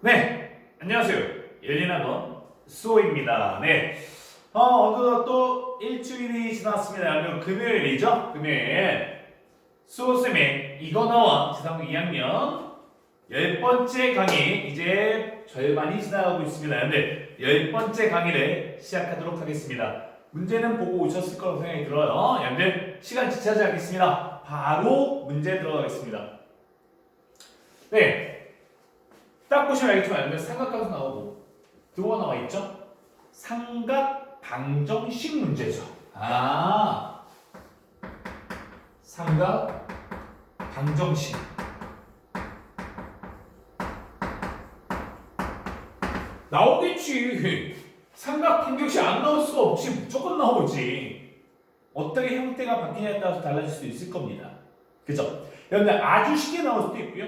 네, 안녕하세요. 열린학원 수호입니다. 네, 어, 어느덧 또 일주일이 지났습니다. 오늘 금요일이죠? 금요일. 수호쌤의 나와 지상부 2학년 열 번째 강의 이제 절반이 지나가고 있습니다. 근데 열 번째 강의를 시작하도록 하겠습니다. 문제는 보고 오셨을 거라고 생각이 들어요. 여러분들 시간 지체하지 않겠습니다. 바로 문제 들어가겠습니다. 네, 딱 보시면 알겠지만 여러분 삼각함수 나오고 뭐가 나와 있죠? 삼각 방정식 문제죠. 아, 삼각 방정식. 나오겠지. 삼각 방정식 안 나올 수가 없지. 무조건 나오지. 어떻게 형태가 바뀌냐에 따라서 달라질 수도 있을 겁니다. 그죠? 여러분들 아주 쉽게 나올 수도 있고요.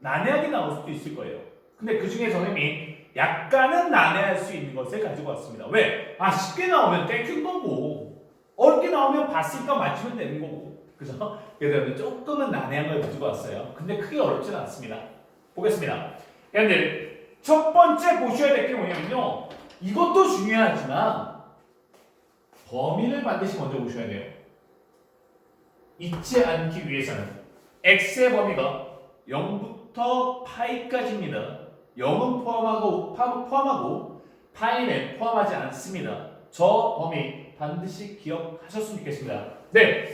난해하게 나올 수도 있을 거예요. 근데 그 중에 선생님이 약간은 난해할 수 있는 것을 가지고 왔습니다. 왜? 아 쉽게 나오면 땡큐인 거고 어렵게 나오면 봤으니까 맞추면 되는 거고 그죠? 그래서 조금은 난해한 걸 가지고 왔어요. 근데 크게 어렵진 않습니다. 보겠습니다. 여러분들 첫 번째 보셔야 될 게 뭐냐면요. 이것도 중요하지만 범위를 반드시 먼저 보셔야 돼요. 잊지 않기 위해서는 x의 범위가 0부터 파이까지입니다. 0은 포함하고 파- 포함하고 파이는 포함하지 않습니다. 저 범위 반드시 기억하셨으면 좋겠습니다. 네.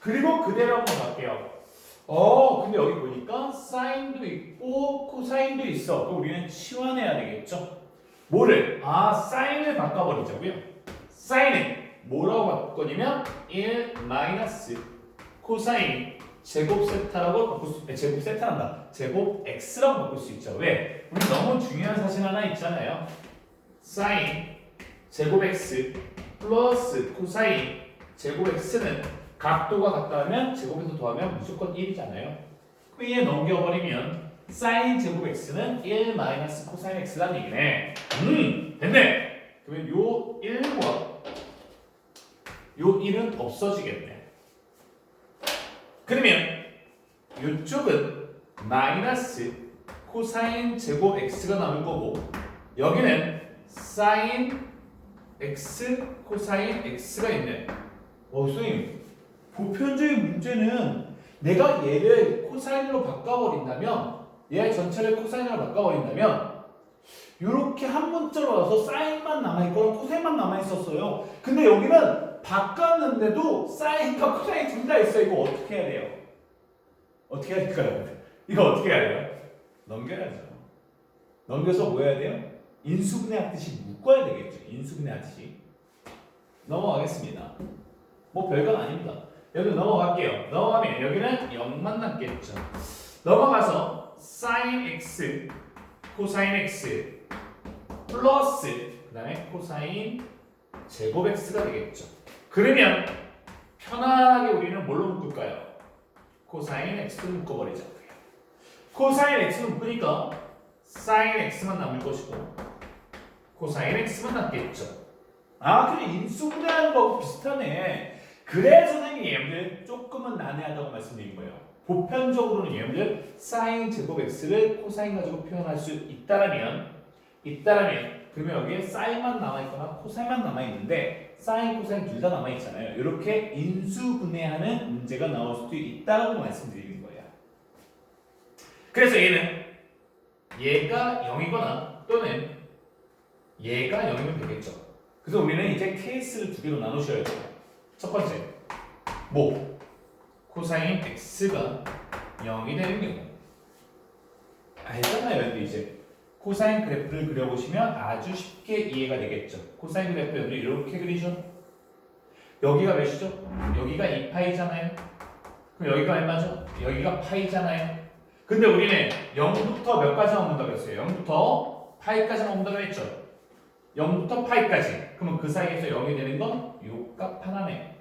그리고 그대로 한번 갈게요. 어, 근데 여기 보니까 사인도 있고 코사인도 있어. 그럼 우리는 치환해야 되겠죠? 뭐를? 아, 사인을 바꿔버리자고요. 사인은 뭐라고 바꿀 거냐면 1 마이너스 코사인 제곱 세타라고 바꿀 수, 네, 제곱 세타란다. 제곱 x라고 바꿀 수 있죠. 왜? 우리 너무 중요한 사실 하나 있잖아요. 사인 제곱 x 플러스 코사인 제곱 x는 각도가 같다면 제곱에서 더하면 무조건 1이잖아요. 그럼 얘 넘겨버리면 사인 제곱 x는 1 마이너스 코사인 x라는 얘기네. 음, 됐네. 그러면 요 1과 요 1은 없어지겠네. 그러면 이쪽은 마이너스 코사인 제곱 x가 남을 거고 여기는 사인 x 코사인 x가 있네. 어, 선생님 보편적인 문제는 내가 얘를 코사인으로 바꿔버린다면 얘 전체를 코사인으로 바꿔버린다면 이렇게 한 문자로 와서 사인만 남아있고 코사인만 남아있었어요. 근데 여기는 바꿨는데도 사인과 코사인 둘 다 있어. 이거 어떻게 해야 돼요? 어떻게 해야 될까요? 이거 어떻게 해야 돼요? 넘겨야죠. 넘겨서 뭐 해야 돼요? 인수분해 하듯이 묶어야 되겠죠. 인수분해 하듯이. 넘어가겠습니다. 뭐 별건 아닙니다. 여기 넘어갈게요. 넘어가면 여기는 0만 남겠죠. 넘어가서 sin x, 코사인 x 플러스 그 다음에 코사인 제곱 x가 되겠죠. 그러면 편안하게 우리는 뭘로 묶을까요? 코사인 x로 묶어버리자고요. 코사인 x로 묶으니까 sin x만 남을 것이고 코사인 x만 남겠죠. 아, 그래 인수분해하는 거하고 비슷하네. 그래서 선생님이 얘네들 조금은 난해하다고 말씀드린 거예요. 보편적으로는 얘네들 sin 제곱 x를 코사인 가지고 표현할 수 있다라면 있다라면 그러면 여기에 사인만 남아있거나 코사인만 남아있는데 사인, 코사인 둘 다 남아있잖아요. 이렇게 인수분해하는 문제가 나올 수도 있다라고 말씀드리는 거예요. 그래서 얘는 얘가 0이거나 또는 얘가 0이면 되겠죠. 그래서 우리는 이제 케이스를 두 개로 나누셔야 돼요. 첫 번째, 뭐 코사인 x가 0이 되는 경우 알잖아요, 근데 이제 코사인 그래프를 그려보시면 아주 쉽게 이해가 되겠죠. 코사인 그래프 여기 이렇게 그리죠. 여기가 몇이죠? 여기가 2파이잖아요. 그럼 여기가 얼마죠? 여기가 파이잖아요. 근데 우리는 0부터 몇까지만 본다고 했어요? 0부터 파이까지만 본다고 했죠. 0부터 파이까지. 그러면 그 사이에서 0이 되는 건 요값 하나네.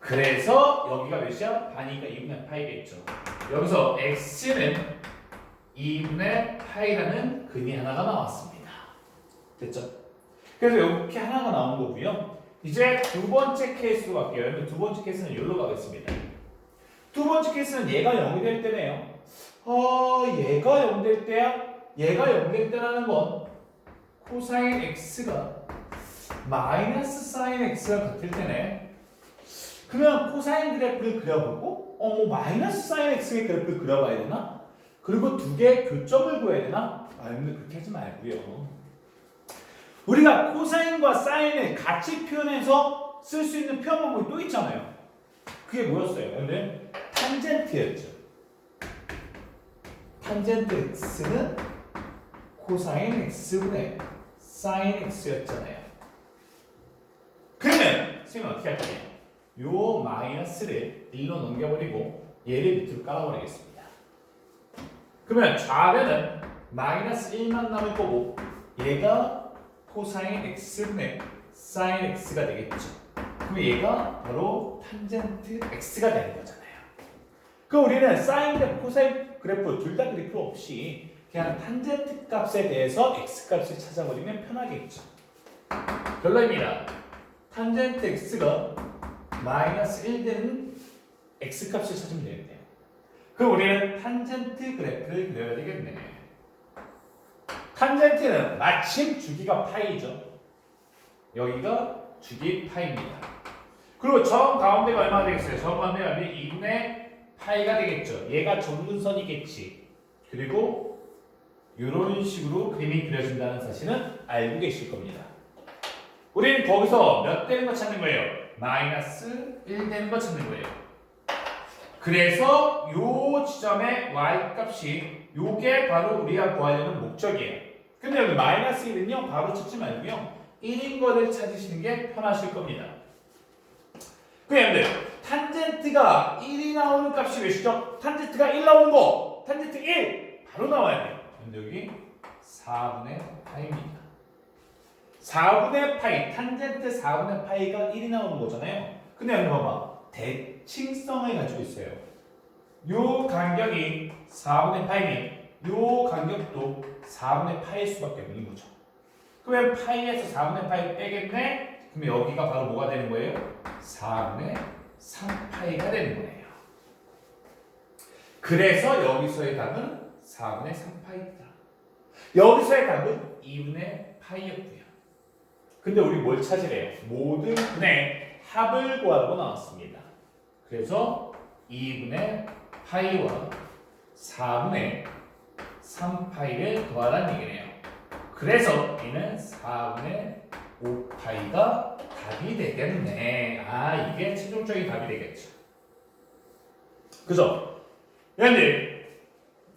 그래서 여기가 몇이야? 반이니까 2분의 파이겠죠. 여기서 x는 2분의 파이라는 근이 하나가 나왔습니다. 됐죠? 그래서 이렇게 하나가 나온 거고요. 이제 두 번째 케이스로 갈게요. 여러분 두 번째 케이스는 여기로 가겠습니다. 두 번째 케이스는 얘가 0이 될 때네요. 어, 얘가 0 될 때야? 얘가 0 될 때라는 건 코사인 x가 마이너스 사인 x가 같을 때네. 그러면 코사인 그래프를 그려보고 어 뭐 마이너스 사인 x의 그래프를 그려봐야 되나? 그리고 두 개의 교점을 구해야 되나? 아 근데 그렇게 하지 말고요. 우리가 코사인과 사인을 같이 표현해서 쓸 수 있는 표현 방법이 또 있잖아요. 그게 뭐였어요? 근데 탄젠트였죠. 탄젠트 x는 코사인 x분의 사인 x였잖아요. 그러면 선생님 어떻게 할 거예요? 요 마이너스를 1로 넘겨버리고 얘를 밑으로 깔아버리겠습니다. 그러면 좌변은 마이너스 1만 남을 거고 얘가 코사인 x분의 사인 x가 되겠죠. 그럼 얘가 바로 탄젠트 x가 되는 거잖아요. 그럼 우리는 사인 그래프, 코사인 그래프 둘다 필요 없이 그냥 탄젠트 값에 대해서 x 값을 찾아버리면 편하겠죠. 결론입니다. 탄젠트 x가 마이너스 1 되는 x 값을 찾으면 되겠네요. 그럼 우리는 탄젠트 그래프를 그려야 되겠네. 탄젠트는 마침 주기가 파이죠. 여기가 주기 파이입니다. 그리고 정 가운데가 얼마나 되겠어요? 정 가운데가 2분의 파이가 되겠죠. 얘가 정근선이겠지. 그리고 이런 식으로 그림이 그려진다는 사실은 알고 계실 겁니다. 우리는 거기서 몇 되는 거 찾는 거예요? 마이너스 1 되는 거 찾는 거예요. 그래서 요 지점의 y 값이 요게 바로 우리가 구하려는 목적이에요. 근데 여기 마이너스 1은요 바로 찾지 말고요 1인 거를 찾으시는 게 편하실 겁니다. 그런데 탄젠트가 1이 나오는 값이 몇이죠? 탄젠트가 1 나오는 거 탄젠트 1 바로 나와야 돼요. 근데 여기 4분의 파이입니다. 4분의 파이 탄젠트 4분의 파이가 1이 나오는 거잖아요. 근데 여기 봐봐 대 칭성을 가지고 있어요. 요 간격이 4분의 파이면 요 간격도 4분의 파일 수밖에 없는 거죠. 그러면 파이에서 4분의 파이 빼겠네? 그러면 여기가 바로 뭐가 되는 거예요? 4분의 3파이가 되는 거예요. 그래서 여기서의 답은 4분의 3파이다. 여기서의 답은 2분의 파이였고요. 근데 우리 뭘 찾으래요? 모든 분의 합을 구하라고 나왔습니다. 그래서 2분의 파이와 4분의 3파이를 더하라는 얘기네요. 그래서 이는 4분의 5파이가 답이 되겠네. 아, 이게 최종적인 답이 되겠죠. 그죠? 여러분들,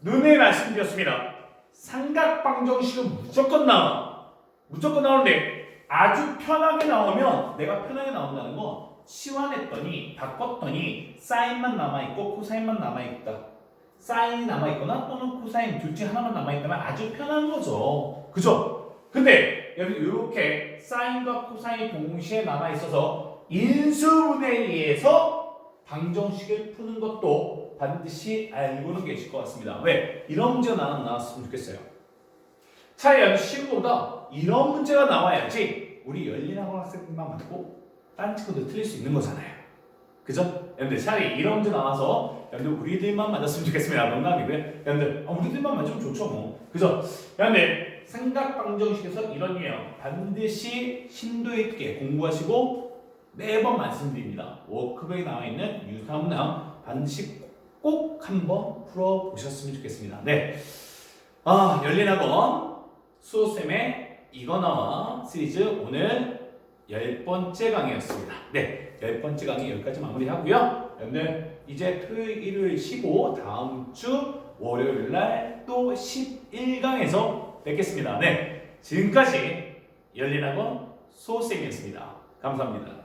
눈에 말씀드렸습니다. 삼각방정식은 무조건 나와. 무조건 나오는데 아주 편하게 나오면 내가 편하게 나온다는 건 치환했더니 바꿨더니 사인만 남아있고 코사인만 남아있다. 사인이 남아있거나 또는 코사인 둘 중에 하나만 남아있다면 아주 편한 거죠. 그죠? 근데 여기 이렇게 사인과 코사인이 동시에 남아있어서 인수분해에 의해서 방정식을 푸는 것도 반드시 알고는 계실 것 같습니다. 왜? 이런 문제가 나, 나왔으면 좋겠어요. 차라리 시험보다 이런 문제가 나와야지 우리 열린 학원 학생만 맞고 딴 친구들 틀릴 수 있는 거잖아요. 그죠? 여러분들 차라리 이런 문제 나와서 여러분들 우리들만 맞았으면 좋겠습니다. 농담이고요. 여러분들 아, 우리들만 맞으면 좋죠 뭐. 그죠? 여러분들 삼각방정식에서 이런 유형 반드시 심도 있게 공부하시고 매번 말씀드립니다. 워크북에 나와 있는 유사문항 반드시 꼭 한번 풀어보셨으면 좋겠습니다. 네. 아, 열린 학원 수호쌤의 이거 나와 시리즈 오늘 열 번째 강의였습니다. 네, 열 번째 강의 여기까지 마무리하고요. 여러분들 이제 토요일, 일요일 쉬고 다음 주 월요일 날 또 11강에서 뵙겠습니다. 네, 지금까지 열린학원 수호쌤이었습니다. 감사합니다.